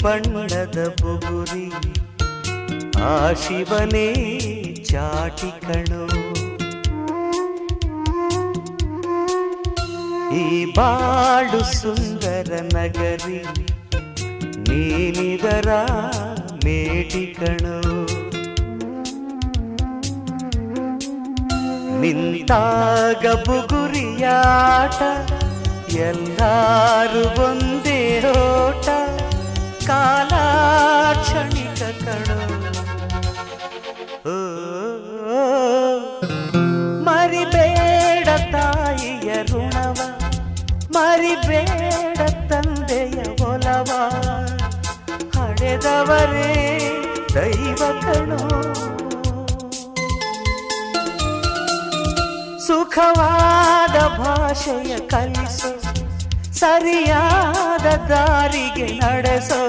ಬಣ್ಣದ ಬುಗುರಿ ಆ ಶಿವನೇ ಚಾಟಿ ಕಣೋ ಈ ಬಾಳು ಸುಂದರ ನಗರಿ ನೀನಿದರ ಮೇಟಿ ಕಣೋ ನಿಂತಾಗ ಬುಗುರಿಯಾಟ ಎಲ್ಲಾರು ಒಂದೇ ಕಣೋ. ಮರಿಬೇಡ ತಾಯಿಯ ಋಣವ, ಮರಿಬೇಡ ತಂದೆಯ ಒಲವ. ಹಡೆದವರೇ ದೈವ ಕಣೋ. ಸುಖವಾದ ಭಾಷೆಯ ಕಲಿಸು, ಸರಿಯಾದ ದಾರಿಗೆ ನಡೆಸೋ.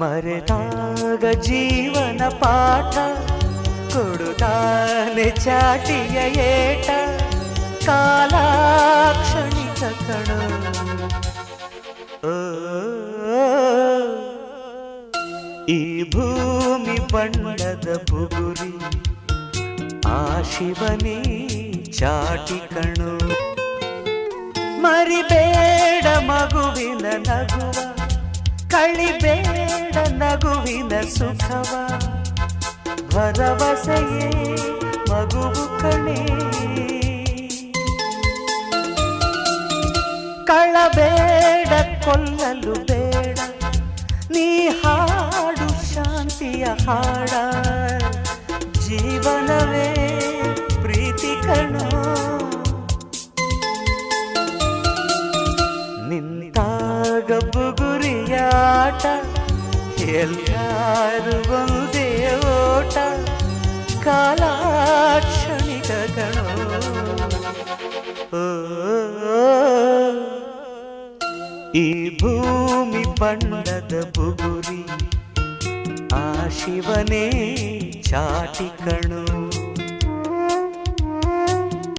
ಮರೆತಾಗ ಜೀವನ ಪಾಠ ಕೊಡುತ್ತಾನೆ ಚಾಟಿಯ ಏಟ ಕಾಲಾಕ್ಷಣಿಕ ಕಣೋ ಓ, ಈ ಭೂಮಿ ಬಣ್ಣದ ಬುಗುರಿ ಆ ಶಿವನೇ ಚಾಟಿ ಕಣು ಮರಿಬೇಡ ಮಗುವಿನ ನಗುವ ಕಳಿಬೇಡ ನಗುವಿನ ಸುಖವ. ಭರವಸೆಯೇ ಮಗುವು ಕಳೆ ಕಳಬೇಡ ಕೊಲ್ಲಲು ಬೇಡ. ನೀ ಹಾಡು ಶಾಂತಿಯ ಹಾಡ. ಜೀವನವೇ ಎಲ್ಲಾರು ಒಂದೇ ಓಟ ಕಾಲಾಕ್ಷಣಿಕ ಕಣೋ ಓ, ಈ ಭೂಮಿ ಬಣ್ಣದ ಬುಗುರಿ ಆ ಶಿವನೇ ಚಾಟಿ ಕಣೋ